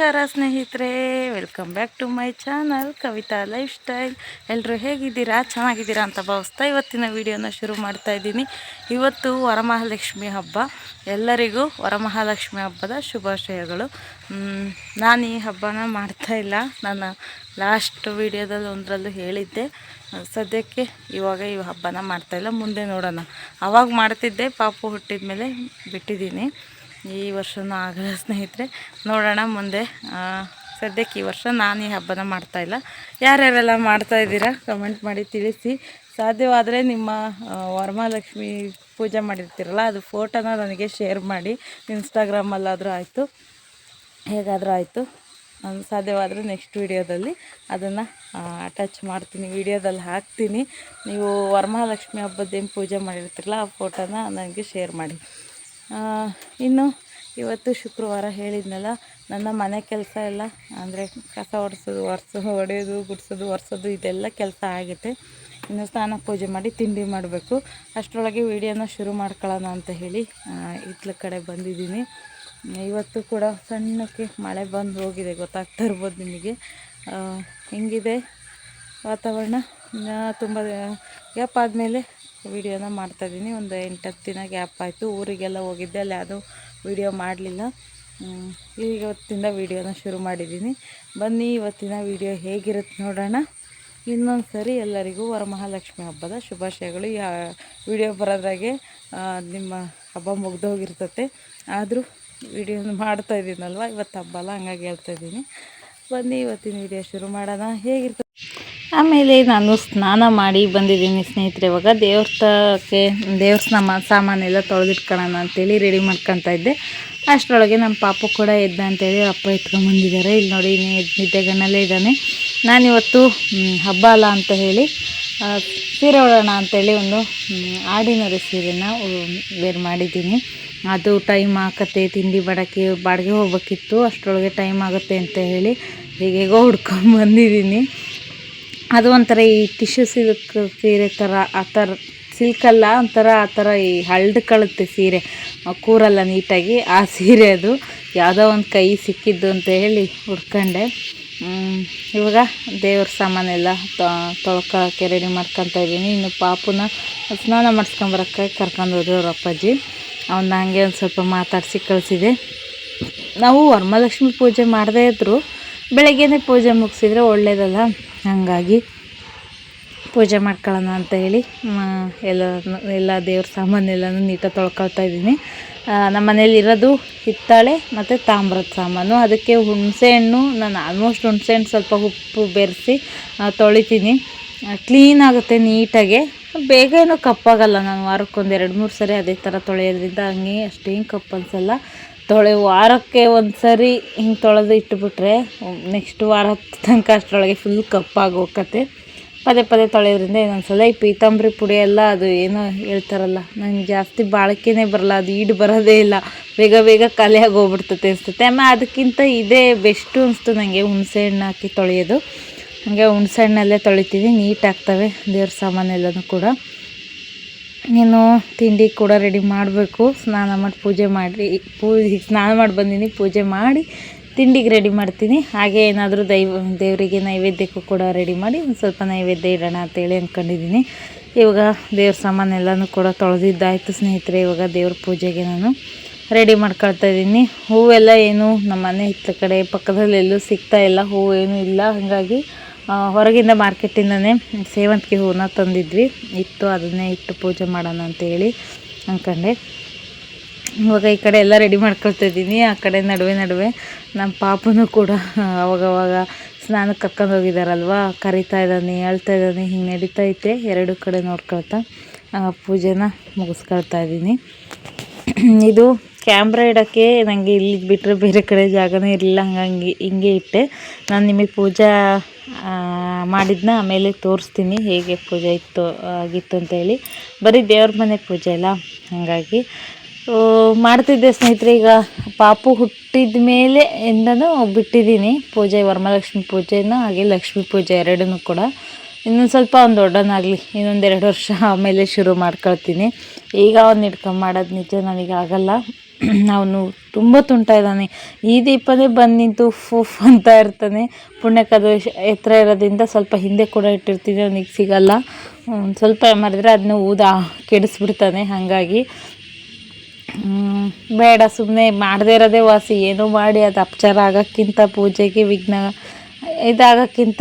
ನಮಸ್ಕಾರ ಸ್ನೇಹಿತರೆ welcome back to my channel Kavitha lifestyle ಎಲ್ಲರೂ ಹೇಗಿದ್ದೀರಾ? ಚೆನ್ನಾಗಿದ್ದೀರಾ ಅಂತ ಭಾವಿಸ್ತಾ ಇವತ್ತಿನ ವಿಡಿಯೋನ ಶುರು ಮಾಡ್ತಾ ಇದ್ದೀನಿ. ಇವತ್ತು ವರಮಹಾಲಕ್ಷ್ಮಿ ಹಬ್ಬ. ಎಲ್ಲರಿಗೂ ವರಮಹಾಲಕ್ಷ್ಮಿ ಹಬ್ಬದ ಶುಭಾಶಯಗಳು. ನಾನು ಈ ಹಬ್ಬನ ಮಾಡ್ತಾ ಇಲ್ಲ. ನಾನು ಲಾಸ್ಟ್ ವಿಡಿಯೋದಲ್ಲಿ ಒಂದರಲ್ಲೂ ಹೇಳಿದ್ದೆ. ಸದ್ಯಕ್ಕೆ ಇವಾಗ ಈ ಹಬ್ಬನ ಮಾಡ್ತಾಯಿಲ್ಲ ಮುಂದೆ ನೋಡೋಣ. ಅವಾಗ ಮಾಡ್ತಿದ್ದೆ, ಪಾಪು ಹುಟ್ಟಿದ ಮೇಲೆ ಬಿಟ್ಟಿದ್ದೀನಿ. ಈ ವರ್ಷನೂ ಆಗಲ್ಲ ಸ್ನೇಹಿತರೆ. ನೋಡೋಣ ಮುಂದೆ. ಸದ್ಯಕ್ಕೆ ಈ ವರ್ಷ ನಾನು ಈ ಹಬ್ಬನ ಮಾಡ್ತಾಯಿಲ್ಲ ಯಾರ್ಯಾರೆಲ್ಲ ಮಾಡ್ತಾ ಇದ್ದೀರಾ ಕಮೆಂಟ್ ಮಾಡಿ ತಿಳಿಸಿ. ಸಾಧ್ಯವಾದರೆ ನಿಮ್ಮ ವರಮಹಾಲಕ್ಷ್ಮಿ ಪೂಜೆ ಮಾಡಿರ್ತೀರಲ್ಲ, ಅದು ಫೋಟೋನ ನನಗೆ ಶೇರ್ ಮಾಡಿ. ಇನ್ಸ್ಟಾಗ್ರಾಮಲ್ಲಾದರೂ ಆಯಿತು. ಹೇಗಾದರೂ ಆಯಿತು. ಸಾಧ್ಯವಾದರೆ ನೆಕ್ಸ್ಟ್ ವೀಡಿಯೋದಲ್ಲಿ ಅದನ್ನು ಅಟ್ಯಾಚ್ ಮಾಡ್ತೀನಿ. ವಿಡಿಯೋದಲ್ಲಿ ಹಾಕ್ತೀನಿ. ನೀವು ವರಮಹಾಲಕ್ಷ್ಮಿ ಹಬ್ಬದ್ದೇನು ಪೂಜೆ ಮಾಡಿರ್ತೀರಲ್ಲ, ಆ ಫೋಟೋನ ನನಗೆ ಶೇರ್ ಮಾಡಿ. ಇನ್ನು ಇವತ್ತು ಶುಕ್ರವಾರ ಹೇಳಿದ್ನಲ್ಲ, ನನ್ನ ಮನೆ ಕೆಲಸ ಎಲ್ಲ, ಅಂದರೆ ಕಸ ಒರೆಸೋದು ಒರೆಸು ಹೊಡೆಯೋದು ಗುಡಿಸೋದು, ಒರೆಸೋದು, ಇದೆಲ್ಲ ಕೆಲಸ ಆಗುತ್ತೆ. ಇನ್ನು ಸ್ನಾನ ಪೂಜೆ ಮಾಡಿ ತಿಂಡಿ ಮಾಡಬೇಕು. ಅಷ್ಟರೊಳಗೆ ವಿಡಿಯೋನ ಶುರು ಮಾಡ್ಕೊಳ್ಳೋಣ ಅಂತ ಹೇಳಿ ಇತ್ಲ ಕಡೆ ಬಂದಿದ್ದೀನಿ. ಇವತ್ತು ಕೂಡ ಸಣ್ಣಕ್ಕೆ ಮಳೆ ಬಂದು ಹೋಗಿದೆ, ಗೊತ್ತಾಗ್ತಾ ಇರ್ಬೋದು ನಿಮಗೆ. ಹೆಂಗಿದೆ ವಾತಾವರಣ. ತುಂಬ ಗ್ಯಾಪ್ ಆದಮೇಲೆ ವಿಡಿಯೋನ ಮಾಡ್ತಾಯಿದ್ದೀನಿ ಒಂದು ಎಂಟತ್ತು ದಿನ ಗ್ಯಾಪ್ ಆಯಿತು. ಊರಿಗೆಲ್ಲ ಹೋಗಿದ್ದೆ. ಅಲ್ಲಿ ಯಾವುದೂ ವಿಡಿಯೋ ಮಾಡಲಿಲ್ಲ. ಇವತ್ತಿಂದ ವಿಡಿಯೋನ ಶುರು ಮಾಡಿದ್ದೀನಿ ಬನ್ನಿ, ಇವತ್ತಿನ ವಿಡಿಯೋ ಹೇಗಿರುತ್ತೆ ನೋಡೋಣ. ಇನ್ನೊಂದು ಸರಿ ಎಲ್ಲರಿಗೂ ವರಮಹಾಲಕ್ಷ್ಮಿ ಹಬ್ಬದ ಶುಭಾಶಯಗಳು. ಯಾ, ವಿಡಿಯೋ ಬರೋದ್ರಾಗೆ ನಿಮ್ಮ ಹಬ್ಬ ಮುಗ್ದೋಗಿರ್ತತೆ. ಆದರೂ ವಿಡಿಯೋನ ಮಾಡ್ತಾ ಇದ್ದೀನಲ್ವ ಇವತ್ತು ಹಬ್ಬ ಅಲ್ಲ, ಹಂಗಾಗಿ ಹೇಳ್ತಾ ಇದ್ದೀನಿ ಬನ್ನಿ, ಇವತ್ತಿನ ವಿಡಿಯೋ ಶುರು ಮಾಡೋಣ. ಹೇಗಿರ್ತದೆ? ಆಮೇಲೆ ನಾನು ಸ್ನಾನ ಮಾಡಿ ಬಂದಿದ್ದೀನಿ ಸ್ನೇಹಿತರೆ, ಇವಾಗ ದೇವ್ರಕ್ಕೆ ದೇವ್ರ ಸ್ನಾಮ ಸಾಮಾನೆಲ್ಲ ತೊಳೆದಿಟ್ಕೊಳ್ಳೋಣ ಅಂತೇಳಿ ರೆಡಿ ಮಾಡ್ಕೊತಾ ಇದ್ದೆ. ಅಷ್ಟರೊಳಗೆ ನಮ್ಮ ಪಾಪು ಕೂಡ ಎದ್ದ ಅಂತೇಳಿ ಅಪ್ಪ ಎತ್ಕೊಂಬಂದಿದ್ದಾರೆ ಇಲ್ಲಿ ನೋಡಿ ನಿದ್ದೆಗಣ್ಣಲ್ಲೇ ಇದ್ದಾನೆ. ನಾನಿವತ್ತು ಹಬ್ಬ ಅಲ್ಲ ಅಂತ ಹೇಳಿ ಸೀರೆ ಉಡೋಣ ಅಂತೇಳಿ ಒಂದು ಆಡಿನರಿ ಸೀರೆನ ವೇರ್ ಮಾಡಿದ್ದೀನಿ. ಅದು ಟೈಮ್ ಆಕತ್ತೆ, ತಿಂಡಿ ಬಡಕ್ಕೆ ಬಾಡಿಗೆ ಹೋಗ್ಬೇಕಿತ್ತು. ಅಷ್ಟರೊಳಗೆ ಟೈಮ್ ಆಗುತ್ತೆ ಅಂತ ಹೇಳಿ, ಹೀಗೆಗೋ ಹುಡ್ಕೊಂಡು ಬಂದಿದ್ದೀನಿ. ಅದು ಒಂಥರ ಈ ಟಿಶ್ಯೂ ಸಿಲ್ಕ್ ಸೀರೆ ಥರ, ಆ ಥರ ಸಿಲ್ಕಲ್ಲ ಒಂಥರ ಆ ಥರ ಈ ಹಳ್ದು ಕಳುತ್ತೆ ಸೀರೆ. ಕೂರಲ್ಲ ನೀಟಾಗಿ, ಆ ಸೀರೆ ಅದು. ಯಾವುದೋ ಒಂದು ಕೈ ಸಿಕ್ಕಿದ್ದು ಅಂತ ಹೇಳಿ ಹುಡ್ಕೊಂಡೆ. ಇವಾಗ ದೇವ್ರ ಸಾಮಾನೆಲ್ಲ ತೊಳ್ಕೊಳಕ್ಕೆ ರೆಡಿ ಮಾಡ್ಕೊತಾ ಇದ್ದೀನಿ. ಇನ್ನು ಪಾಪುನ ಸ್ನಾನ ಮಾಡಿಸ್ಕೊಂಬರಕ್ಕೆ ಕರ್ಕೊಂಡು ಹೋದ್ರು ಅವ್ರ ಅಪ್ಪಾಜಿ. ಅವನ್ನ ಹಂಗೆ ಒಂದು ಸ್ವಲ್ಪ ಮಾತಾಡಿಸಿ ಕಳಿಸಿದೆ. ನಾವು ವರಮಹಾಲಕ್ಷ್ಮಿ ಪೂಜೆ ಮಾಡದೇ ಇದ್ದರು ಬೆಳಗ್ಗೆನೇ ಪೂಜೆ ಮುಗಿಸಿದ್ರೆ ಒಳ್ಳೇದಲ್ಲ. ಹಾಗಾಗಿ ಪೂಜೆ ಮಾಡ್ಕೊಳ್ಳೋಣ ಅಂತ ಹೇಳಿ ಎಲ್ಲ ಎಲ್ಲ ದೇವ್ರ ಸಾಮಾನೆಲ್ಲನೂ ನೀಟಾಗಿ ತೊಳ್ಕೊಳ್ತಾ ಇದ್ದೀನಿ. ನಮ್ಮ ಮನೇಲಿ ಇರೋದು ಹಿತ್ತಾಳೆ ಮತ್ತು ತಾಮ್ರದ ಸಾಮಾನು. ಅದಕ್ಕೆ ಹುಣಸೆಹಣ್ಣು ನಾನು ಆಲ್ಮೋಸ್ಟ್ ಹುಣಸೆಹಣ್ಣು ಸ್ವಲ್ಪ ಉಪ್ಪು ಬೆರೆಸಿ ತೊಳಿತೀನಿ. ಕ್ಲೀನ್ ಆಗುತ್ತೆ ನೀಟಾಗೆ. ಬೇಗ ಏನೂ ಕಪ್ಪಾಗಲ್ಲ, ನಾನು ವಾರಕ್ಕೊಂದು ಎರಡು ಮೂರು ಸರಿ ಅದೇ ಥರ ತೊಳೆಯೋದ್ರಿಂದ ಹಂಗೆ ಅಷ್ಟೇನು ಕಪ್ಪು ಅನ್ಸಲ್ಲ. ತೊಳೆ ವಾರಕ್ಕೆ ಒಂದು ಸರಿ ಹಿಂಗೆ ತೊಳೆದು ಇಟ್ಬಿಟ್ರೆ ನೆಕ್ಸ್ಟ್ ವಾರ ತನಕ ಅಷ್ಟರೊಳಗೆ ಫುಲ್ ಕಪ್ಪಾಗಿ ಪದೇ ಪದೇ ತೊಳೆಯೋದ್ರಿಂದ ಏನೊಂದ್ಸಲ ಈ ಪೀತಾಂಬರಿ ಪುಡಿ ಎಲ್ಲ ಅದು ಏನೋ ಹೇಳ್ತಾರಲ್ಲ, ನಂಗೆ ಜಾಸ್ತಿ ಬಾಳಿಕೆನೇ ಬರಲ್ಲ, ಅದು ಈಡು ಬರೋದೇ ಇಲ್ಲ, ಬೇಗ ಬೇಗ ಖಾಲಿಯಾಗಿ ಹೋಗ್ಬಿಡ್ತತೆ ಅನಿಸ್ತತೆ. ಆಮೇಲೆ ಅದಕ್ಕಿಂತ ಇದೇ ಬೆಸ್ಟು ಅನಿಸ್ತು ನನಗೆ ಹುಣಸೆ ಹಣ್ಣು ಹಾಕಿ ತೊಳೆಯೋದು. ಹಾಗೆ ಹುಣಸೆ ಹಣ್ಣಲ್ಲೇ ತೊಳಿತೀವಿ ನೀಟಾಗ್ತವೆ ದೇವ್ರ ಸಾಮಾನೆಲ್ಲನೂ ಕೂಡ. ನೀನು ತಿಂಡಿ ಕೂಡ ರೆಡಿ ಮಾಡಬೇಕು. ಸ್ನಾನ ಮಾಡಿ ಪೂಜೆ ಮಾಡಿ ಪೂಜೆ ಸ್ನಾನ ಮಾಡಿ ಬಂದೀನಿ, ಪೂಜೆ ಮಾಡಿ ತಿಂಡಿಗೆ ರೆಡಿ ಮಾಡ್ತೀನಿ. ಹಾಗೆ ಏನಾದರೂ ದೈವ, ದೇವರಿಗೆ ನೈವೇದ್ಯಕ್ಕೂ ಕೂಡ ರೆಡಿ ಮಾಡಿ ಒಂದು ಸ್ವಲ್ಪ ನೈವೇದ್ಯ ಇಡೋಣ ಅಂತೇಳಿ ಅಂದ್ಕೊಂಡಿದ್ದೀನಿ ಇವಾಗ ದೇವ್ರ ಸಾಮಾನೆಲ್ಲನೂ ಕೂಡ ತೊಳೆದಿದ್ದಾಯಿತು ಸ್ನೇಹಿತರೆ. ಇವಾಗ ದೇವ್ರ ಪೂಜೆಗೆ ನಾನು ರೆಡಿ ಮಾಡ್ಕೊಳ್ತಾ ಇದ್ದೀನಿ ಹೂವೆಲ್ಲ ಏನು ನಮ್ಮ ಮನೆ ಹಿತ್ತ ಕಡೆ ಪಕ್ಕದಲ್ಲೆಲ್ಲೂ ಸಿಗ್ತಾ ಇಲ್ಲ. ಹೂವು ಏನೂ ಇಲ್ಲ. ಹಾಗಾಗಿ ಹೊರಗಿಂದ ಮಾರ್ಕೆಟಿಂದನೇ ಸೇವಂತಿಗೆ ಹೂವನ್ನ ತಂದಿದ್ವಿ. ಇತ್ತು, ಅದನ್ನೇ ಇಟ್ಟು ಪೂಜೆ ಮಾಡೋಣ ಅಂತೇಳಿ ಅಂದ್ಕೊಂಡೆ ಇವಾಗ ಈ ಕಡೆ ಎಲ್ಲ ರೆಡಿ ಮಾಡ್ಕೊಳ್ತಾ ಇದ್ದೀನಿ. ಆ ಕಡೆ ನಡುವೆ ನಡುವೆ ನಮ್ಮ ಪಾಪನೂ ಕೂಡ ಅವಾಗವಾಗ ಸ್ನಾನಕ್ಕೆ ಕರ್ಕೊಂಡು ಹೋಗಿದ್ದಾರಲ್ವ ಕರಿತಾ ಇದ್ದಾನೆ, ಹೇಳ್ತಾ ಇದ್ದಾನೆ, ಹಿಂಗೆ ನಡೀತಾ ಐತೆ. ಎರಡು ಕಡೆ ನೋಡ್ಕೊಳ್ತಾ ಪೂಜೆನ ಮುಗಿಸ್ಕೊಳ್ತಾ ಇದ್ದೀನಿ. ಇದು ಕ್ಯಾಮ್ರಾ ಇಡೋಕ್ಕೆ ನನಗೆ ಇಲ್ಲಿ ಬಿಟ್ಟರೆ ಬೇರೆ ಕಡೆ ಜಾಗನೇ ಇರಲಿಲ್ಲ, ಹಂಗಾಗಿ ಹಿಂಗೆ ಇಟ್ಟೆ. ನಾನು ನಿಮಗೆ ಪೂಜಾ ಮಾಡಿದ್ನ ಆಮೇಲೆ ತೋರಿಸ್ತೀನಿ ಹೇಗೆ ಪೂಜೆ ಇತ್ತು ಆಗಿತ್ತು ಅಂತೇಳಿ ಬರೀ ದೇವ್ರ ಮನೆ ಪೂಜೆ ಅಲ್ಲ, ಹಾಗಾಗಿ. ಮಾಡ್ತಿದ್ದೆ ಸ್ನೇಹಿತರೆ, ಈಗ ಪಾಪು ಹುಟ್ಟಿದ ಮೇಲೆ ಇಂದನೂ ಬಿಟ್ಟಿದ್ದೀನಿ. ಪೂಜೆ, ವರಮಹಾಲಕ್ಷ್ಮಿ ಪೂಜೆನ ಹಾಗೆ ಲಕ್ಷ್ಮೀ ಪೂಜೆ ಎರಡನ್ನೂ ಕೂಡ. ಇನ್ನೊಂದು ಸ್ವಲ್ಪ ಒಂದು ದೊಡ್ಡನಾಗಲಿ, ಇನ್ನೊಂದು ಎರಡು ವರ್ಷ ಆಮೇಲೆ ಶುರು ಮಾಡ್ಕೊಳ್ತೀನಿ. ಈಗ ಅವ್ನು ಹಿಡ್ಕೊಂಡು ಮಾಡೋದು ನಿಜ, ನನಗೆ ಆಗಲ್ಲ. ಅವನು ತುಂಬ ತುಂಟ ಇದ್ದಾನೆ. ಈ ದೀಪನೇ ಬಂದು ನಿಂತು ಫುಫ್ ಅಂತ ಇರ್ತಾನೆ. ಪುಣ್ಯಕದ ಎತ್ತರ ಇರೋದ್ರಿಂದ ಸ್ವಲ್ಪ ಹಿಂದೆ ಕೂಡ ಇಟ್ಟಿರ್ತೀನಿ ಅವನಿಗೆ ಸಿಗಲ್ಲ. ಸ್ವಲ್ಪ ಮಾಡಿದ್ರೆ ಅದನ್ನ ಊದ ಕೆಡಿಸ್ಬಿಡ್ತಾನೆ ಹಾಗಾಗಿ. ಬೇಡ ಸುಮ್ಮನೆ ಮಾಡದೇ ಇರೋದೇ ವಾಸಿ. ಏನು ಮಾಡಿ, ಅದು ಅಪಚಾರ ಆಗೋಕ್ಕಿಂತ ಪೂಜೆಗೆ ವಿಘ್ನ ಇದಾಗೋಕ್ಕಿಂತ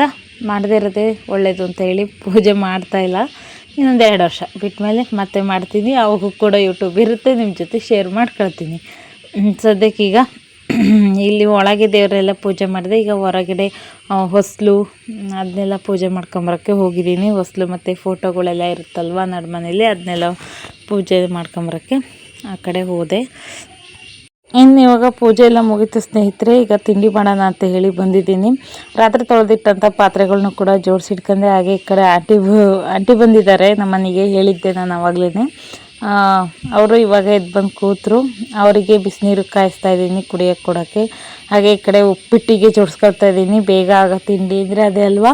ಮಾಡದೇ ಇರೋದೇ ಒಳ್ಳೆಯದು ಅಂತ ಹೇಳಿ ಪೂಜೆ ಮಾಡ್ತಾ ಇಲ್ಲ. ಇನ್ನೊಂದು ಎರಡು ವರ್ಷ ಬಿಟ್ಮೇಲೆ ಮತ್ತೆ ಮಾಡ್ತೀನಿ. ಅವಾಗೂ ಕೂಡ ಯೂಟ್ಯೂಬ್ ಇರುತ್ತೆ ನಿಮ್ಮ ಜೊತೆ ಶೇರ್ ಮಾಡ್ಕೊಳ್ತೀನಿ. ಸದ್ಯಕ್ಕೀಗ ಇಲ್ಲಿ ಒಳಗೆ ದೇವರೆಲ್ಲ ಪೂಜೆ ಮಾಡಿದೆ. ಈಗ ಹೊರಗಡೆ ಹೊಸಲು ಅದನ್ನೆಲ್ಲ ಪೂಜೆ ಮಾಡ್ಕೊಂಬರೋಕ್ಕೆ ಹೋಗಿದ್ದೀನಿ. ಹೊಸಲು ಮತ್ತು ಫೋಟೋಗಳೆಲ್ಲ ಇರುತ್ತಲ್ವ ನಡುಮನೇಲಿ, ಅದನ್ನೆಲ್ಲ ಪೂಜೆ ಮಾಡ್ಕೊಂಬರೋಕ್ಕೆ ಆ ಕಡೆ ಹೋದೆ. ಇನ್ನು ಇವಾಗ ಪೂಜೆ ಎಲ್ಲ ಮುಗಿತು ಸ್ನೇಹಿತರೆ, ಈಗ ತಿಂಡಿ ಮಾಡೋಣ ಅಂತ ಹೇಳಿ ಬಂದಿದ್ದೀನಿ. ರಾತ್ರಿ ತೊಳೆದಿಟ್ಟಂಥ ಪಾತ್ರೆಗಳನ್ನೂ ಕೂಡ ಜೋಡಿಸಿಟ್ಕೊಂಡೆ, ಹಾಗೆ ಈ ಕಡೆ ಆಂಟಿ ಆಂಟಿ ಬಂದಿದ್ದಾರೆ, ನಮ್ಮನೆಗೆ ಹೇಳಿದ್ದೆ ನಾನು ಆವಾಗಲೇ ಅವರು ಇವಾಗ ಎದ್ದು ಬಂದು ಕೂತರು, ಅವರಿಗೆ ಬಿಸಿನೀರು ಕಾಯಿಸ್ತಾ ಇದ್ದೀನಿ ಕುಡಿಯೋಕ್ಕೆ ಕೊಡೋಕ್ಕೆ. ಹಾಗೆ ಈ ಕಡೆ ಉಪ್ಪಿಟ್ಟಿಗೆ ಜೋಡಿಸ್ಕೊಳ್ತಾ ಇದ್ದೀನಿ, ಬೇಗ ಆಗೋ ತಿಂಡಿ ಅಂದರೆ ಅದೇ ಅಲ್ವಾ?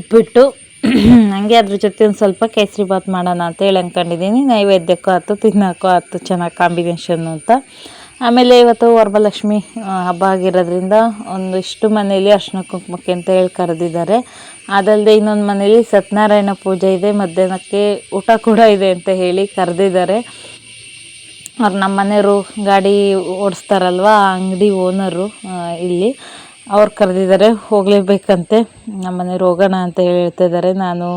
ಉಪ್ಪಿಟ್ಟು. ಹಂಗೆ ಅದ್ರ ಜೊತೆ ಒಂದು ಸ್ವಲ್ಪ ಕೇಸರಿ ಬಾತ್ ಮಾಡೋಣ ಅಂತ ಹೇಳಿ ಅಂದ್ಕೊಂಡಿದ್ದೀನಿ ನೈವೇದ್ಯಕ್ಕೂ ಆಯ್ತು, ತಿನ್ನೋಕ್ಕೂ ಆಯ್ತು, ಚೆನ್ನಾಗಿ ಕಾಂಬಿನೇಷನ್ನು ಅಂತ. ಆಮೇಲೆ ಇವತ್ತು ವರಮಹಾಲಕ್ಷ್ಮಿ ಹಬ್ಬ ಆಗಿರೋದ್ರಿಂದ ಒಂದಿಷ್ಟು ಮನೆಯಲ್ಲಿ ಅರ್ಶಿನ ಕುಂಕುಮಕ್ಕೆ ಅಂತ ಹೇಳಿ ಕರೆದಿದ್ದಾರೆ. ಅದಲ್ಲದೆ ಇನ್ನೊಂದು ಮನೇಲಿ ಸತ್ಯನಾರಾಯಣ ಪೂಜೆ ಇದೆ, ಮಧ್ಯಾಹ್ನಕ್ಕೆ ಊಟ ಕೂಡ ಇದೆ ಅಂತ ಹೇಳಿ ಕರೆದಿದ್ದಾರೆ. ಅವ್ರು ನಮ್ಮ ಮನೆಯವರು ಗಾಡಿ ಓಡಿಸ್ತಾರಲ್ವ, ಆ ಅಂಗಡಿ ಓನರು ಇಲ್ಲಿ ಅವ್ರು ಕರೆದಿದ್ದಾರೆ, ಹೋಗಲೇಬೇಕಂತೆ. ನಮ್ಮ ಮನೆಯವ್ರು ಹೋಗೋಣ ಅಂತ ಹೇಳ್ತಿದ್ದಾರೆ. ನಾನು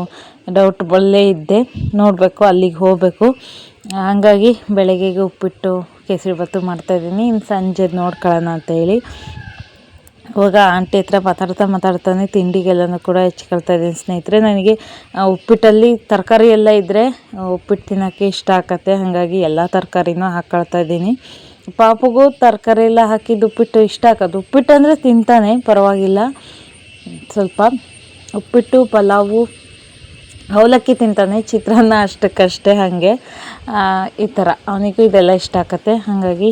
ಡೌಟ್ ಬಲ್ಲೇ ಇದ್ದೆ, ನೋಡಬೇಕು ಅಲ್ಲಿಗೆ ಹೋಗಬೇಕು. ಹಾಗಾಗಿ ಬೆಳಗ್ಗೆಗೆ ಉಪ್ಪಿಟ್ಟು ಕೇಸರಿ ಭಾತು ಮಾಡ್ತಾಯಿದ್ದೀನಿ ಇನ್ನು ಸಂಜೆ ನೋಡ್ಕೊಳ್ಳೋಣ ಅಂತ ಹೇಳಿ. ಇವಾಗ ಆಂಟಿ ಹತ್ರ ಮಾತಾಡ್ತಾ ಮಾತಾಡ್ತಾನೆ ತಿಂಡಿಗೆಲ್ಲನೂ ಕೂಡ ಹೆಚ್ಕೊಳ್ತಾ ಇದ್ದೀನಿ ಸ್ನೇಹಿತರೆ. ನನಗೆ ಉಪ್ಪಿಟ್ಟಲ್ಲಿ ತರಕಾರಿ ಎಲ್ಲ ಇದ್ದರೆ ಉಪ್ಪಿಟ್ಟು ತಿನ್ನೋಕ್ಕೆ ಇಷ್ಟ ಆಗತ್ತೆ ಹಾಗಾಗಿ ಎಲ್ಲ ತರಕಾರಿನೂ ಹಾಕ್ಕೊಳ್ತಾ ಇದ್ದೀನಿ. ಪಾಪಗೂ ತರಕಾರಿ ಎಲ್ಲ ಹಾಕಿದ್ದು ಉಪ್ಪಿಟ್ಟು ಇಷ್ಟ ಆಗೋದು ಉಪ್ಪಿಟ್ಟು ಅಂದರೆ ತಿಂತಾನೆ, ಪರವಾಗಿಲ್ಲ. ಸ್ವಲ್ಪ ಉಪ್ಪಿಟ್ಟು, ಪಲಾವು ಅವಲಕ್ಕಿ ತಿಂತಾನೆ, ಚಿತ್ರಾನ್ನ ಅಷ್ಟಕ್ಕಷ್ಟೇ ಹಾಗೆ. ಈ ಥರ. ಅವನಿಗೂ ಇದೆಲ್ಲ ಇಷ್ಟ ಆಗತ್ತೆ ಹಾಗಾಗಿ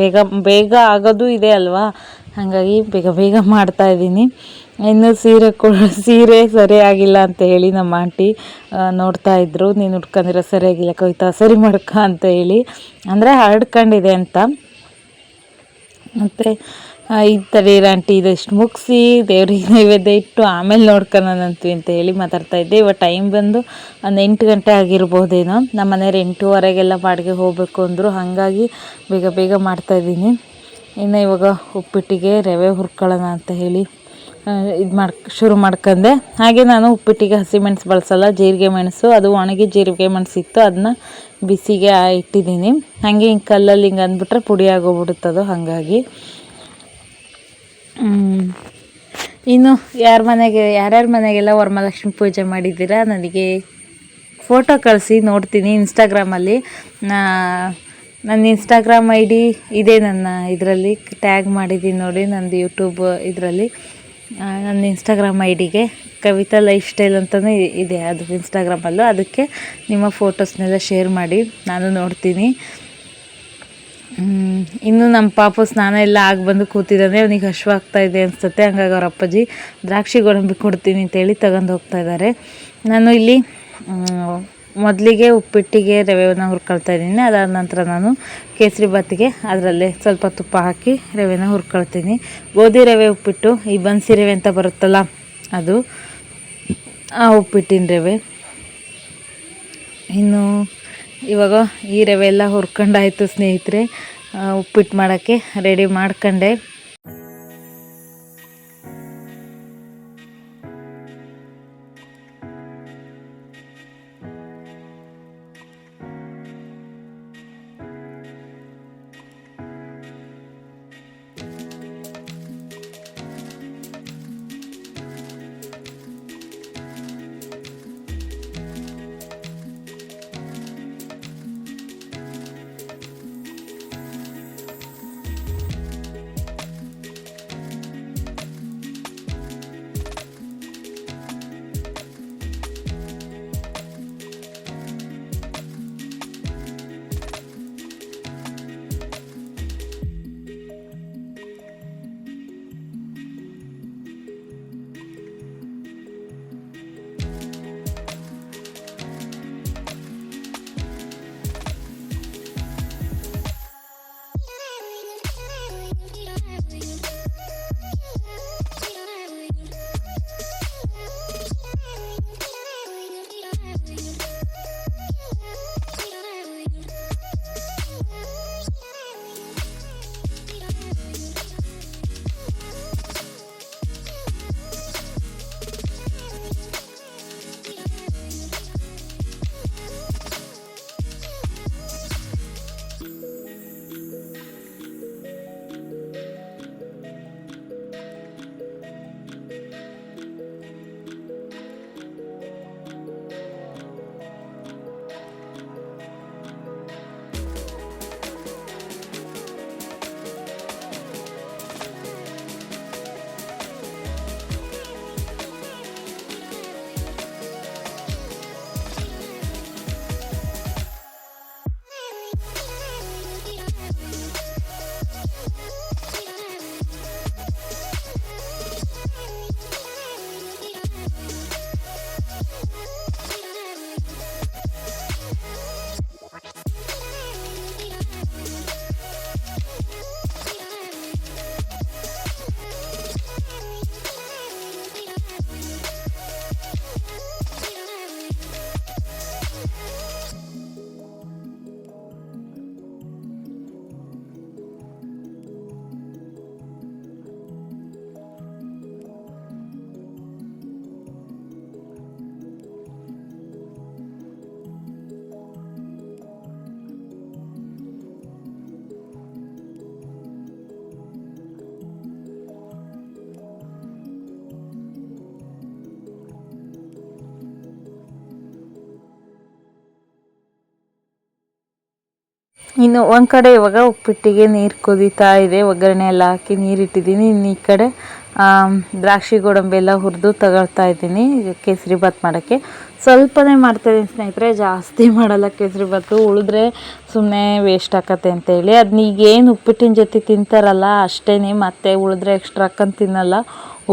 ಬೇಗ ಬೇಗ ಆಗೋದು ಇದೆ ಅಲ್ವಾ? ಹಾಗಾಗಿ ಬೇಗ ಬೇಗ ಮಾಡ್ತಾ ಇದ್ದೀನಿ. ಇನ್ನು ಸೀರೆ ಕೊ, ಸೀರೆ ಸರಿಯಾಗಿಲ್ಲ ಅಂತ ಹೇಳಿ ನಮ್ಮ ಆಂಟಿ ನೋಡ್ತಾ ಇದ್ರು. ನೀನು ಉಟ್ಕೊಂಡಿರೋ ಸರಿಯಾಗಿಲ್ಲ ಕವಿತಾ, ಸರಿ ಮಾಡ್ಕ ಅಂತ ಹೇಳಿ. ಅಂದರೆ ಹರಡ್ಕೊಂಡಿದೆ ಅಂತ. ಮತ್ತು ಈ ಥರ ಆಂಟಿ ಇದಷ್ಟು ಮುಗಿಸಿ, ದೇವ್ರಿಗೆ ನೈವೇದ್ಯ ಇಟ್ಟು ಆಮೇಲೆ ನೋಡ್ಕೊಳ್ಳೋಣಂತೀವಿ ಅಂತ ಹೇಳಿ ಮಾತಾಡ್ತಾ ಇದ್ದೆ. ಇವಾಗ ಟೈಮ್ ಬಂದು ಒಂದು ಎಂಟು ಗಂಟೆ ಆಗಿರ್ಬೋದೇನೋ, ನಮ್ಮ ಮನೆಯವ್ರು ಎಂಟೂವರೆಗೆಲ್ಲ ಬಾಡಿಗೆ ಹೋಗಬೇಕು ಅಂದರು, ಹಾಗಾಗಿ ಬೇಗ ಬೇಗ ಮಾಡ್ತಾಯಿದ್ದೀನಿ ಇನ್ನು ಇವಾಗ ಉಪ್ಪಿಟ್ಟಿಗೆ ರವೆ ಹುರ್ಕೊಳ್ಳೋಣ ಅಂತ ಹೇಳಿ ಇದು ಮಾಡ್, ಶುರು ಮಾಡ್ಕೊಂಡೆ. ಹಾಗೆ ನಾನು ಉಪ್ಪಿಟ್ಟಿಗೆ ಹಸಿಮೆಣಸು ಬಳಸಲ್ಲ, ಜೀರಿಗೆ ಮೆಣಸು, ಅದು ಒಣಗಿ ಜೀರಿಗೆ ಮೆಣಸು ಇತ್ತು, ಅದನ್ನ ಬಿಸಿಗೆ ಇಟ್ಟಿದ್ದೀನಿ. ಹಾಗೆ ಹಿಂಗೆ ಕಲ್ಲಲ್ಲಿ ಹಿಂಗೆ ಅಂದ್ಬಿಟ್ರೆ ಪುಡಿ ಆಗೋಗ್ಬಿಡುತ್ತದು, ಹಾಗಾಗಿ. ಇನ್ನು ಯಾರ ಮನೆಗೆ, ಯಾರ್ಯಾರ ಮನೆಗೆಲ್ಲ ವರಮಹಾಲಕ್ಷ್ಮಿ ಪೂಜೆ ಮಾಡಿದ್ದೀರಾ? ನನಗೆ ಫೋಟೋ ಕಳಿಸಿ, ನೋಡ್ತೀನಿ ಇನ್ಸ್ಟಾಗ್ರಾಮಲ್ಲಿ ನನ್ನ ಇನ್ಸ್ಟಾಗ್ರಾಮ್ ಐ ಡಿ ಇದೆ ನನ್ನ ಇದರಲ್ಲಿ. ಟ್ಯಾಗ್ ಮಾಡಿದ್ದೀನಿ ನೋಡಿ, ನಂದು ಯೂಟ್ಯೂಬ್ ಇದರಲ್ಲಿ. ನನ್ನ ಇನ್ಸ್ಟಾಗ್ರಾಮ್ ಐ ಡಿಗೆ ಕವಿತಾ ಲೈಫ್ ಸ್ಟೈಲ್ ಅಂತಲೇ ಇದೆ ಅದು ಇನ್ಸ್ಟಾಗ್ರಾಮಲ್ಲೂ ಅದಕ್ಕೆ ನಿಮ್ಮ ಫೋಟೋಸ್ನೆಲ್ಲ ಶೇರ್ ಮಾಡಿ, ನಾನು ನೋಡ್ತೀನಿ. ಇನ್ನು ನಮ್ಮ ಪಾಪು ಸ್ನಾನ ಎಲ್ಲ ಆಗಿ ಬಂದು ಕೂತಿದ್ದಾನೆ ಅವನಿಗೆ ಹಶ್ವಾಗ್ತಾ ಇದೆ ಅನಿಸುತ್ತೆ. ಹಂಗಾಗಿ ಅವ್ರ ಅಪ್ಪಾಜಿ ದ್ರಾಕ್ಷಿ ಗೋಡಂಬಿ ಕೊಡ್ತೀನಿ ಅಂತೇಳಿ ತಗೊಂಡು ಹೋಗ್ತಾ ಇದ್ದಾರೆ ನಾನು ಇಲ್ಲಿ ಮೊದಲಿಗೆ ಉಪ್ಪಿಟ್ಟಿಗೆ ರವೆನ ಹುರ್ಕೊಳ್ತಾ ಇದ್ದೀನಿ. ಅದಾದ ನಂತರ ನಾನು ಕೇಸರಿ ಬಾತಿಗೆ ಅದರಲ್ಲೇ ಸ್ವಲ್ಪ ತುಪ್ಪ ಹಾಕಿ ರವೆನ ಹುರ್ಕೊಳ್ತೀನಿ. ಗೋಧಿ ರವೆ ಉಪ್ಪಿಟ್ಟು, ಈ ಬನ್ಸಿ ರವೆ ಅಂತ ಬರುತ್ತಲ್ಲ, ಅದು, ಆ ಉಪ್ಪಿಟ್ಟಿನ ರವೆ. ಇನ್ನು ಇವಾಗ ಈ ರವೆ ಎಲ್ಲ ಹುರ್ಕೊಂಡಾಯ್ತು ಸ್ನೇಹಿತರೆ. ಉಪ್ಪಿಟ್ಟು ಮಾಡೋಕ್ಕೆ ರೆಡಿ ಮಾಡ್ಕೊಂಡೆ. ಇನ್ನು ಒಂದು ಕಡೆ ಇವಾಗ ಉಪ್ಪಿಟ್ಟಿಗೆ ನೀರು ಕುದೀತಾ ಇದೆ. ಒಗ್ಗರಣೆ ಎಲ್ಲ ಹಾಕಿ ನೀರಿಟ್ಟಿದ್ದೀನಿ ಇನ್ನು ಈ ಕಡೆ ದ್ರಾಕ್ಷಿ ಗೋಡಂಬಿ ಎಲ್ಲ ಹುರಿದು ತಗೊಳ್ತಾ ಇದ್ದೀನಿ. ಕೇಸರಿ ಬಾತ್ ಮಾಡೋಕ್ಕೆ. ಸ್ವಲ್ಪನೇ ಮಾಡ್ತಾಯಿದ್ದೀನಿ ಸ್ನೇಹಿತರೆ. ಜಾಸ್ತಿ ಮಾಡಲ್ಲ ಕೇಸರಿ ಬಾತು ಉಳಿದ್ರೆ ಸುಮ್ಮನೆ ವೇಸ್ಟ್ ಆಕತ್ತೆ ಅಂತೇಳಿ ಅದನ್ನ ಈಗೇನು ಉಪ್ಪಿಟ್ಟಿನ ಜೊತೆ ತಿಂತಾರಲ್ಲ ಅಷ್ಟೇ ಮತ್ತೆ ಉಳಿದ್ರೆ ಎಕ್ಸ್ಟ್ರಾ ಹಾಕೊಂಡು ತಿನ್ನಲ್ಲ.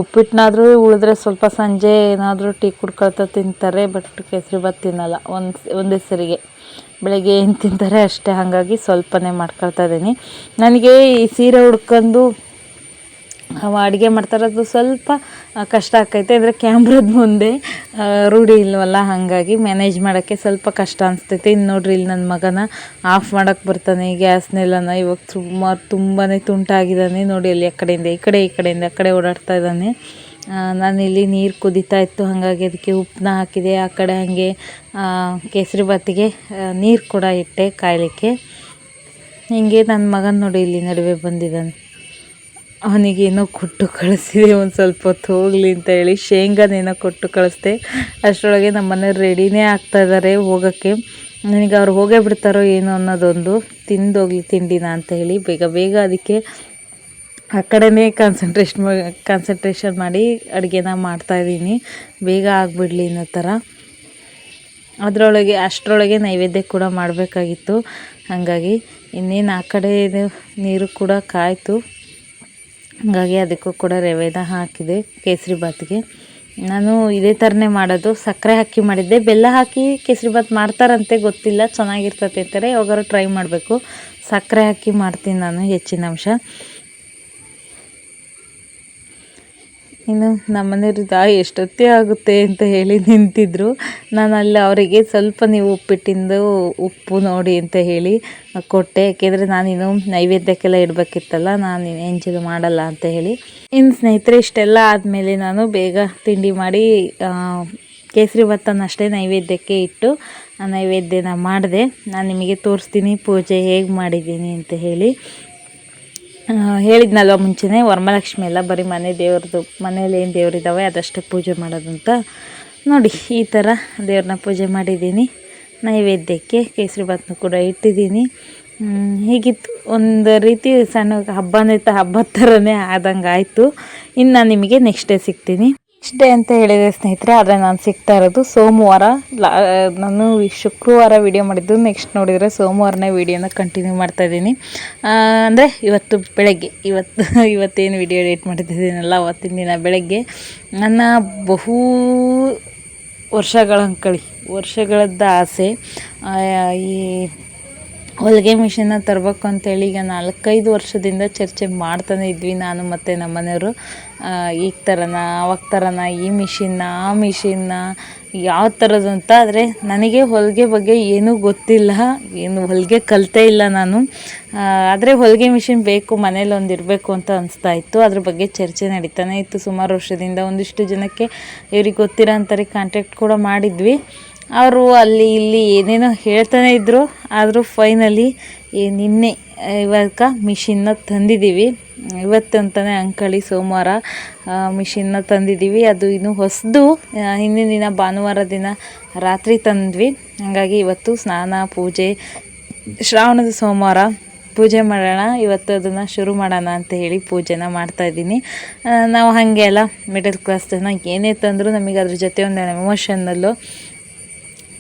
ಉಪ್ಪಿಟ್ಟನಾದರೂ ಉಳಿದ್ರೆ ಸ್ವಲ್ಪ ಸಂಜೆ ಏನಾದರೂ ಟೀ ಕುಡ್ಕೊಳ್ತಾ ತಿಂತಾರೆ ಬಟ್ ಕೇಸರಿ ಬಾತ್ ತಿನ್ನಲ್ಲ. ಒಂದು, ಒಂದೇ ಸರಿಗೆ ಬೆಳಗ್ಗೆ ಏನು ತಿಂತಾರೆ ಅಷ್ಟೇ, ಹಾಗಾಗಿ ಸ್ವಲ್ಪನೇ ಮಾಡ್ಕೊಳ್ತಾ ಇದ್ದೀನಿ ನನಗೆ ಈ ಸೀರೆ ಉಡ್ಕೊಂಡು ಅಡುಗೆ ಮಾಡ್ತಾರದು ಸ್ವಲ್ಪ ಕಷ್ಟ ಆಕೈತೆ. ಅಂದರೆ ಕ್ಯಾಮ್ರದ ಮುಂದೆ ರೂಢಿ ಇಲ್ವಲ್ಲ, ಹಾಗಾಗಿ ಮ್ಯಾನೇಜ್ ಮಾಡೋಕ್ಕೆ ಸ್ವಲ್ಪ ಕಷ್ಟ ಅನಿಸ್ತೈತೆ. ಇನ್ನು ನೋಡ್ರಿ ಇಲ್ಲಿ ನನ್ನ ಮಗನ ಆಫ್ ಮಾಡೋಕ್ಕೆ ಬರ್ತಾನೆ, ಗ್ಯಾಸ್ನೆಲ್ಲನ ಇವಾಗ ತುಂಬ ತುಂಬಾ ತುಂಟಾಗಿದ್ದಾನೆ ನೋಡಿ, ಅಲ್ಲಿ ಆ ಕಡೆಯಿಂದ, ಈ ಕಡೆ, ಈ ಕಡೆಯಿಂದ, ಆ ಕಡೆ ಓಡಾಡ್ತಾ ಇದ್ದಾನೆ ನಾನು ಇಲ್ಲಿ ನೀರು ಕುದೀತಾ ಇತ್ತು, ಹಾಗಾಗಿ ಅದಕ್ಕೆ ಉಪ್ಪನ್ನ ಹಾಕಿದೆ. ಆ ಕಡೆ ಹಾಗೆ ಕೇಸರಿ ಬಾತಿಗೆ ನೀರು ಕೂಡ ಇಟ್ಟೆ ಕಾಯಲಿಕ್ಕೆ. ಹಿಂಗೆ ನನ್ನ ಮಗನ ನೋಡಿ ಇಲ್ಲಿ ನಡುವೆ ಬಂದಿದ್ದಾನೆ. ಅವನಿಗೇನೋ ಕೊಟ್ಟು ಕಳಿಸಿದೆ, ಒಂದು ಸ್ವಲ್ಪ ಹೊತ್ತು ಹೋಗಲಿ ಅಂತ ಹೇಳಿ. ಶೇಂಗಾನೇನೋ ಕೊಟ್ಟು ಕಳಿಸ್ದೆ. ಅಷ್ಟರೊಳಗೆ ನಮ್ಮ ಮನೆಯವ್ರು ರೆಡಿನೇ ಆಗ್ತಾ ಇದ್ದಾರೆ ಹೋಗೋಕ್ಕೆ. ನನಗೆ ಅವ್ರು ಹೋಗೇ ಬಿಡ್ತಾರೋ ಏನೋ ಅನ್ನೋದೊಂದು ತಿಂದೋಗ್ಲಿ, ತಿಂಡಿನ ಅಂತ ಹೇಳಿ ಬೇಗ ಬೇಗ ಅದಕ್ಕೆ ಆ ಕಡೆನೇ ಕಾನ್ಸಂಟ್ರೇಷನ್ ಕಾನ್ಸಂಟ್ರೇಷನ್ ಮಾಡಿ ಅಡುಗೆನ ಮಾಡ್ತಾಯಿದ್ದೀನಿ ಬೇಗ ಆಗಿಬಿಡ್ಲಿ ಅನ್ನೋ ಥರ. ಅದರೊಳಗೆ, ಅಷ್ಟರೊಳಗೆ ನೈವೇದ್ಯ ಕೂಡ ಮಾಡಬೇಕಾಗಿತ್ತು. ಹಾಗಾಗಿ ಇನ್ನೇನು ಆ ಕಡೆ ನೀರು ಕೂಡ ಕಾಯಿತು. ಹಾಗಾಗಿ ಅದಕ್ಕೂ ಕೂಡ ರೆವೇದ ಹಾಕಿದೆ, ಕೇಸರಿ ಬಾತ್ಗೆ ನಾನು ಇದೇ ಥರನೇ ಮಾಡೋದು. ಸಕ್ಕರೆ ಹಾಕಿ ಮಾಡಿದ್ದೆ. ಬೆಲ್ಲ ಹಾಕಿ ಕೇಸರಿ ಬಾತ್ ಮಾಡ್ತಾರಂತೆ, ಗೊತ್ತಿಲ್ಲ. ಚೆನ್ನಾಗಿರ್ತತೆ ಅಂತಾರೆ. ಯಾವಾಗಾರು ಟ್ರೈ ಮಾಡಬೇಕು. ಸಕ್ಕರೆ ಹಾಕಿ ಮಾಡ್ತೀನಿ ನಾನು ಹೆಚ್ಚಿನ ಅಂಶ. ಇನ್ನು ನಮ್ಮನೇರು ದಾ ಎಷ್ಟೊತ್ತೇ ಆಗುತ್ತೆ ಅಂತ ಹೇಳಿ ನಿಂತಿದ್ರು. ನಾನು ಅಲ್ಲಿ ಅವರಿಗೆ ಸ್ವಲ್ಪ ನೀವು ಉಪ್ಪಿಟ್ಟಿಂದು ಉಪ್ಪು ನೋಡಿ ಅಂತ ಹೇಳಿ ಕೊಟ್ಟೆ. ಯಾಕೆಂದರೆ ನಾನಿನ್ನು ನೈವೇದ್ಯಕ್ಕೆಲ್ಲ ಇಡಬೇಕಿತ್ತಲ್ಲ, ನಾನು ಎಂಜಲು ಮಾಡಲ್ಲ ಅಂತ ಹೇಳಿ. ಇನ್ನು ಸ್ನೇಹಿತರೆ, ಇಷ್ಟೆಲ್ಲ ಆದಮೇಲೆ ನಾನು ಬೇಗ ತಿಂಡಿ ಮಾಡಿ ಕೇಸರಿ ಭತ್ತನ ಅಷ್ಟೇ ನೈವೇದ್ಯಕ್ಕೆ ಇಟ್ಟು ನೈವೇದ್ಯನ ಮಾಡಿದೆ. ನಾನು ನಿಮಗೆ ತೋರಿಸ್ತೀನಿ ಪೂಜೆ ಹೇಗೆ ಮಾಡಿದ್ದೀನಿ ಅಂತ ಹೇಳಿ. ಹೇಳಿದ್ನಲ್ವ ಮುಂಚೆನೇ ವರಮಹಾಲಕ್ಷ್ಮಿ ಎಲ್ಲ ಬರೀ ಮನೆ ದೇವ್ರದ್ದು, ಮನೇಲಿ ಏನು ದೇವ್ರಿದ್ದಾವೆ ಅದಷ್ಟೇ ಪೂಜೆ ಮಾಡೋದಂತ. ನೋಡಿ, ಈ ಥರ ದೇವ್ರನ್ನ ಪೂಜೆ ಮಾಡಿದ್ದೀನಿ. ನೈವೇದ್ಯಕ್ಕೆ ಕೇಸರಿ ಭಾತ್ನು ಕೂಡ ಇಟ್ಟಿದ್ದೀನಿ. ಹೀಗಿತ್ತು. ಒಂದು ರೀತಿ ಸಣ್ಣ ಹಬ್ಬನೇ ತ ಹಬ್ಬದ ಥರನೇ ಆದಂಗೆ ಆಯಿತು ಇನ್ನು ನಾನು ನಿಮಗೆ ನೆಕ್ಸ್ಟ್ ಡೇ ಸಿಗ್ತೀನಿ. ನೆಕ್ಸ್ಟ್ ಡೇ ಅಂತ ಹೇಳಿದೆ ಸ್ನೇಹಿತರೆ, ಆದರೆ ನಾನು ಸಿಗ್ತಾ ಇರೋದು ಸೋಮವಾರ ಲಾ, ನಾನು ಶುಕ್ರವಾರ ವಿಡಿಯೋ ಮಾಡಿದ್ದು. ನೆಕ್ಸ್ಟ್ ನೋಡಿದರೆ ಸೋಮವಾರನೇ ವಿಡಿಯೋನ ಕಂಟಿನ್ಯೂ ಮಾಡ್ತಾ ಇದ್ದೀನಿ. ಅಂದರೆ ಇವತ್ತು ಬೆಳಗ್ಗೆ ಇವತ್ತು ಇವತ್ತೇನು ವಿಡಿಯೋ ಎಡಿಟ್ ಮಾಡಿದ್ದೀನಲ್ಲ ಅವತ್ತಿನ ದಿನ ಬೆಳಗ್ಗೆ. ನನ್ನ ಬಹು ವರ್ಷಗಳ ಅಂಕಳಿ, ವರ್ಷಗಳದ್ದು ಆಸೆ ಈ ಹೊಲಿಗೆ ಮಿಷಿನ್ನ ತರಬೇಕು ಅಂತೇಳಿ ಈಗ ನಾಲ್ಕೈದು ವರ್ಷದಿಂದ ಚರ್ಚೆ ಮಾಡ್ತಾನೆ ಇದ್ವಿ ನಾನು ಮತ್ತು ನಮ್ಮ ಮನೆಯವರು. ಈಗ ಥರನ ಅವಾಗ ಥರನ ಈ ಮಿಷಿನ್ನ, ಆ ಮಿಷಿನ್ನ, ಯಾವ ಥರದ್ದು ಅಂತ. ಆದರೆ ನನಗೆ ಹೊಲಿಗೆ ಬಗ್ಗೆ ಏನೂ ಗೊತ್ತಿಲ್ಲ. ಏನು ಹೊಲಿಗೆ ಕಲಿತೇ ಇಲ್ಲ ನಾನು. ಆದರೆ ಹೊಲಿಗೆ ಮಿಷಿನ್ ಬೇಕು, ಮನೇಲಿ ಒಂದು ಇರಬೇಕು ಅಂತ ಅನಿಸ್ತಾ ಇತ್ತು. ಅದ್ರ ಬಗ್ಗೆ ಚರ್ಚೆ ನಡೀತಾನೆ ಇತ್ತು. ಸುಮಾರು ವರ್ಷದಿಂದ ಒಂದಿಷ್ಟು ಜನಕ್ಕೆ ಇವ್ರಿಗೆ ಗೊತ್ತಿರೋ ಅಂತಾರೆ ಕಾಂಟ್ಯಾಕ್ಟ್ ಕೂಡ ಮಾಡಿದ್ವಿ. ಅವರು ಅಲ್ಲಿ ಇಲ್ಲಿ ಏನೇನೋ ಹೇಳ್ತಾನೆ ಇದ್ದರು ಆದರೂ ಫೈನಲಿ ಈ ನಿನ್ನೆ ಇವಾಗ ಮಿಷಿನ್ನ ತಂದಿದ್ದೀವಿ ಇವತ್ತು ಅಂತಲೇ ಅಂಕಳಿ ಸೋಮವಾರ ಮಿಷಿನ್ನ ತಂದಿದ್ದೀವಿ ಅದು ಇನ್ನು ಹೊಸದು ಹಿಂದಿನ ದಿನ ಭಾನುವಾರ ದಿನ ರಾತ್ರಿ ತಂದ್ವಿ. ಹಾಗಾಗಿ ಇವತ್ತು ಸ್ನಾನ, ಪೂಜೆ, ಶ್ರಾವಣದ ಸೋಮವಾರ ಪೂಜೆ ಮಾಡೋಣ, ಇವತ್ತು ಅದನ್ನು ಶುರು ಮಾಡೋಣ ಅಂತ ಹೇಳಿ ಪೂಜೆನ ಮಾಡ್ತಾಯಿದ್ದೀನಿ ನಾವು ಹಾಗೆ ಅಲ್ಲ ಮಿಡಲ್ ಕ್ಲಾಸ್ ಜನ ಏನೇ ತಂದರೂ ನಮಗೆ ಅದ್ರ ಜೊತೆ ಒಂದು ಎಮೋಷನಲ್ಲು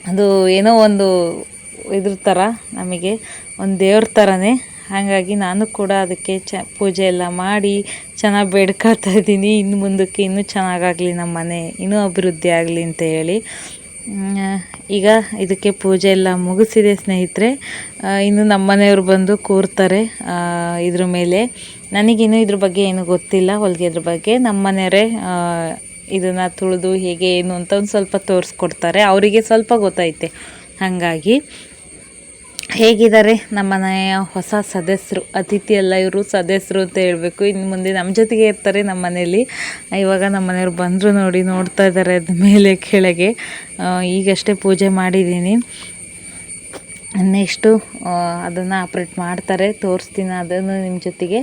ಅದು ಏನೋ ಒಂದು ಇದ್ರ ಥರ ನಮಗೆ, ಒಂದು ದೇವ್ರ ಥರನೇ ಹಾಗಾಗಿ ನಾನು ಕೂಡ ಅದಕ್ಕೆ ಚ, ಪೂಜೆ ಎಲ್ಲ ಮಾಡಿ ಚೆನ್ನಾಗಿ ಬೇಡ್ಕೊಳ್ತಾ ಇದ್ದೀನಿ. ಇನ್ನು ಮುಂದಕ್ಕೆ ಇನ್ನೂ ಚೆನ್ನಾಗಾಗಲಿ ನಮ್ಮ ಮನೆ, ಇನ್ನೂ ಅಭಿವೃದ್ಧಿ ಆಗಲಿ ಅಂತ ಹೇಳಿ. ಈಗ ಇದಕ್ಕೆ ಪೂಜೆ ಎಲ್ಲ ಮುಗಿಸಿದೆ ಸ್ನೇಹಿತರೆ. ಇನ್ನು ನಮ್ಮ ಮನೆಯವ್ರು ಬಂದು ಕೂರ್ತಾರೆ ಇದ್ರ ಮೇಲೆ. ನನಗಿನ್ನೂ ಇದ್ರ ಬಗ್ಗೆ ಏನೂ ಗೊತ್ತಿಲ್ಲ. ಹೊಲಿಗೆ ಇದ್ರ ಬಗ್ಗೆ ನಮ್ಮ ಮನೆಯವರೇ ಇದನ್ನು ತುಳಿದು ಹೇಗೆ ಏನು ಅಂತ ಒಂದು ಸ್ವಲ್ಪ ತೋರಿಸ್ಕೊಡ್ತಾರೆ. ಅವರಿಗೆ ಸ್ವಲ್ಪ ಗೊತ್ತೈತೆ. ಹಾಗಾಗಿ ಹೇಗಿದ್ದಾರೆ ನಮ್ಮ ಮನೆಯ ಹೊಸ ಸದಸ್ಯರು, ಅತಿಥಿ ಅಲ್ಲ ಇವರು ಸದಸ್ಯರು ಅಂತ ಹೇಳಬೇಕು. ಇನ್ನು ಮುಂದೆ ನಮ್ಮ ಜೊತೆಗೆ ಇರ್ತಾರೆ ನಮ್ಮ ಮನೇಲಿ. ಇವಾಗ ನಮ್ಮ ಮನೆಯವ್ರು ಬಂದರು ನೋಡಿ ನೋಡ್ತಾ ಇದ್ದಾರೆ ಅದ ಮೇಲೆ ಕೆಳಗೆ. ಈಗಷ್ಟೇ ಪೂಜೆ ಮಾಡಿದ್ದೀನಿ. ನೆಕ್ಸ್ಟು ಅದನ್ನು ಆಪ್ರೇಟ್ ಮಾಡ್ತಾರೆ, ತೋರಿಸ್ತೀನಿ ಅದನ್ನು ನಿಮ್ಮ ಜೊತೆಗೆ.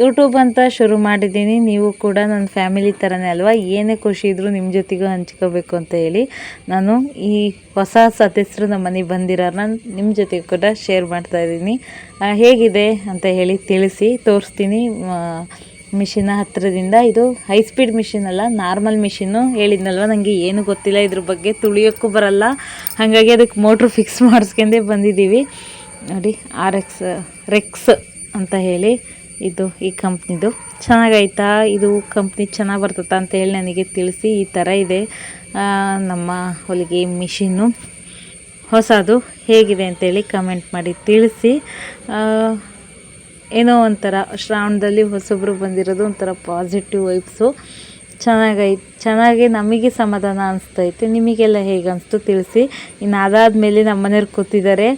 ಯೂಟ್ಯೂಬ್ ಅಂತ ಶುರು ಮಾಡಿದ್ದೀನಿ. ನೀವು ಕೂಡ ನನ್ನ ಫ್ಯಾಮಿಲಿ ಥರನೇ ಅಲ್ವಾ? ಏನೇ ಖುಷಿ ಇದ್ದರೂ ನಿಮ್ಮ ಜೊತೆಗೂ ಹಂಚ್ಕೋಬೇಕು ಅಂತ ಹೇಳಿ ನಾನು ಈ ಹೊಸ ಸದಸ್ಯರು ನಮ್ಮ ಮನೆಗೆ ನಾನು ನಿಮ್ಮ ಜೊತೆಗೆ ಕೂಡ ಶೇರ್ ಮಾಡ್ತಾ ಇದ್ದೀನಿ. ಹೇಗಿದೆ ಅಂತ ಹೇಳಿ ತಿಳಿಸಿ, ತೋರಿಸ್ತೀನಿ. ಮಿಷಿನ ಹತ್ತಿರದಿಂದ ಇದು ಹೈ ಸ್ಪೀಡ್ ಮಿಷಿನ್ ಅಲ್ಲ ನಾರ್ಮಲ್ ಮಿಷಿನ್ನು ಹೇಳಿದ್ನಲ್ವ ನನಗೆ ಏನು ಗೊತ್ತಿಲ್ಲ, ಇದ್ರ ಬಗ್ಗೆ ತುಳಿಯೋಕ್ಕೂ ಬರಲ್ಲ. ಹಾಗಾಗಿ ಅದಕ್ಕೆ ಮೋಟ್ರ್ ಫಿಕ್ಸ್ ಮಾಡಿಸ್ಕೊಂಡೇ ಬಂದಿದ್ದೀವಿ. ನೋಡಿ ಆರ್ ಎಕ್ಸ್ ರೆಕ್ಸ್ ಅಂತ ಹೇಳಿ ಇದು ಈ ಕಂಪ್ನಿದು ಚೆನ್ನಾಗೈತಾ ಇದು ಕಂಪ್ನಿ ಚೆನ್ನಾಗಿ ಬರ್ತದ ಅಂತ ಹೇಳಿ ನನಗೆ ತಿಳಿಸಿ, ಈ ಥರ ಇದೆ. ನಮ್ಮ ಹೊಲಿಗೆ ಮಿಷಿನ್ನು. ಹೊಸದು ಹೇಗಿದೆ ಅಂತೇಳಿ ಕಮೆಂಟ್ ಮಾಡಿ ತಿಳಿಸಿ. ಏನೋ ಒಂಥರ ಶ್ರಾವಣದಲ್ಲಿ ಹೊಸಬ್ರು ಬಂದಿರೋದು ಒಂಥರ ಪಾಸಿಟಿವ್ ವೈಬ್ಸು ಚೆನ್ನಾಗೈ, ಚೆನ್ನಾಗಿ ನಮಗೆ ಸಮಾಧಾನ ಅನಿಸ್ತೈತೆ ನಿಮಗೆಲ್ಲ ಹೇಗೆ ಅನಿಸ್ತು ತಿಳಿಸಿ. ಇನ್ನು ಅದಾದಮೇಲೆ ನಮ್ಮ ಮನೆಯವ್ರು ಕೂತಿದ್ದಾರೆ.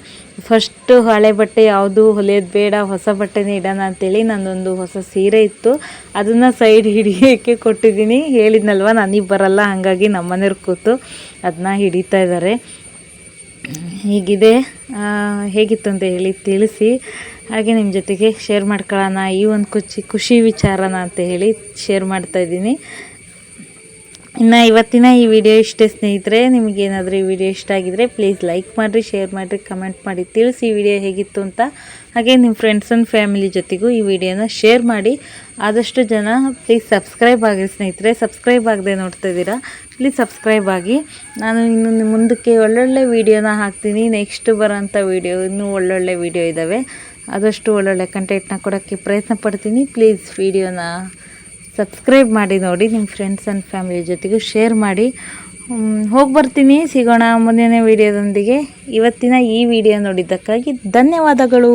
ಫಸ್ಟು ಹಳೆ ಬಟ್ಟೆ ಯಾವುದು ಹೊಲಿಯೋದು ಬೇಡ, ಹೊಸ ಬಟ್ಟೆನೇ ಇಡೋಣ ಅಂತೇಳಿ ನನ್ನೊಂದು ಹೊಸ ಸೀರೆ ಇತ್ತು. ಅದನ್ನು ಸೈಡ್ ಹಿಡಿಯೋಕ್ಕೆ ಕೊಟ್ಟಿದ್ದೀನಿ. ಹೇಳಿದ್ನಲ್ವ, ನನಗೆ ಬರಲ್ಲ, ಹಾಗಾಗಿ ನಮ್ಮ ಮನೆಯವ್ರು ಕೂತು ಅದನ್ನ ಹಿಡಿತಾ ಇದ್ದಾರೆ. ಹೀಗಿದೆ. ಹೇಗಿತ್ತು ಅಂತ ಹೇಳಿ ತಿಳಿಸಿ. ಹಾಗೆ ನಿಮ್ಮ ಜೊತೆಗೆ ಶೇರ್ ಮಾಡ್ಕೊಳ್ಳೋಣ ಈ ಒಂದು ಖುಷಿ ಖುಷಿ ವಿಚಾರನ ಅಂತ ಹೇಳಿ ಶೇರ್ ಮಾಡ್ತಾ ಇದ್ದೀನಿ. ಇನ್ನು ಇವತ್ತಿನ ಈ ವಿಡಿಯೋ ಇಷ್ಟೇ ಸ್ನೇಹಿತರೆ ನಿಮಗೇನಾದರೂ ಈ ವಿಡಿಯೋ ಇಷ್ಟ ಆಗಿದ್ರೆ ಪ್ಲೀಸ್ ಲೈಕ್ ಮಾಡಿರಿ ಶೇರ್ ಮಾಡಿರಿ ಕಮೆಂಟ್ ಮಾಡಿ, ತಿಳಿಸಿ ಈ ವಿಡಿಯೋ ಹೇಗಿತ್ತು ಅಂತ. ಹಾಗೆ ನಿಮ್ಮ ಫ್ರೆಂಡ್ಸ್ ಆ್ಯಂಡ್ ಫ್ಯಾಮಿಲಿ ಜೊತೆಗೂ ಈ ವಿಡಿಯೋನ ಶೇರ್ ಮಾಡಿ. ಆದಷ್ಟು ಜನ ಪ್ಲೀಸ್ ಸಬ್ಸ್ಕ್ರೈಬ್ ಆಗಿರಿ ಸ್ನೇಹಿತರೆ. ಸಬ್ಸ್ಕ್ರೈಬ್ ಆಗದೆ ನೋಡ್ತಾ ಇದ್ದೀರಾ? ಪ್ಲೀಸ್ ಸಬ್ಸ್ಕ್ರೈಬ್ ಆಗಿ. ನಾನು ಇನ್ನು ಮುಂದಕ್ಕೆ ಒಳ್ಳೊಳ್ಳೆ ವೀಡಿಯೋನ ಹಾಕ್ತೀನಿ. ನೆಕ್ಸ್ಟ್ ಬರೋಂಥ ವೀಡಿಯೋ ಇನ್ನೂ ಒಳ್ಳೊಳ್ಳೆ ವೀಡಿಯೋ ಇದ್ದಾವೆ ಆದಷ್ಟು ಒಳ್ಳೊಳ್ಳೆ ಕಂಟೆಂಟ್ನ ಕೊಡೋಕ್ಕೆ ಪ್ರಯತ್ನ ಪಡ್ತೀನಿ. ಪ್ಲೀಸ್ ವಿಡಿಯೋನ ಸಬ್ಸ್ಕ್ರೈಬ್ ಮಾಡಿ, ನೋಡಿ ನಿಮ್ಮ ಫ್ರೆಂಡ್ಸ್ ಆ್ಯಂಡ್ ಫ್ಯಾಮಿಲಿ ಜೊತೆಗೂ ಶೇರ್ ಮಾಡಿ. ಹೋಗಿ ಬರ್ತೀನಿ. ಸಿಗೋಣ ಮುಂದಿನ ವೀಡಿಯೋದೊಂದಿಗೆ ಇವತ್ತಿನ ಈ ವಿಡಿಯೋ ನೋಡಿದ್ದಕ್ಕಾಗಿ ಧನ್ಯವಾದಗಳು.